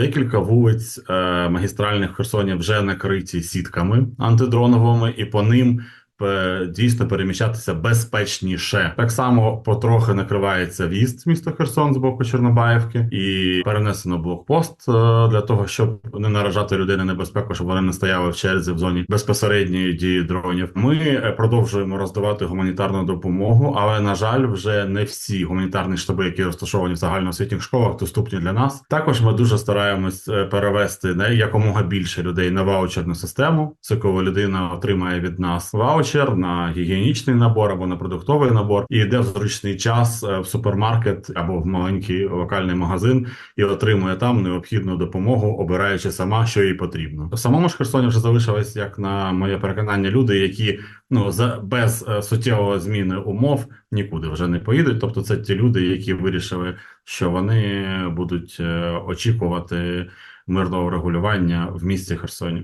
Декілька вулиць е, магістральних Херсоні вже накриті сітками антидроновими, і по ним дійсно переміщатися безпечніше. Так само потрохи накривається в'їзд місто Херсон з боку Чорнобаївки, і перенесено блокпост е, для того, щоб не наражати людей на небезпеку, щоб вони не стояли в черзі в зоні безпосередньої дії дронів. Ми е, продовжуємо роздавати гуманітарну допомогу, але на жаль, вже не всі гуманітарні штаби, які розташовані в загальноосвітніх школах, доступні для нас. Також ми дуже стараємось е, перевести не якомога більше людей на ваучерну систему. Це коли людина отримає від нас ваучер на гігієнічний набор або на продуктовий набор, і йде в зручний час е, в супермаркет або в маленький локальний магазин і отримує там необхідну допомогу, обираючи сама, що їй потрібно. В самому ж Херсоні вже залишились, як на моє переконання, люди, які ну за без е, суттєвої зміни умов нікуди вже не поїдуть. Тобто, це ті люди, які вирішили, що вони будуть е, очікувати мирного регулювання в місті Херсоні.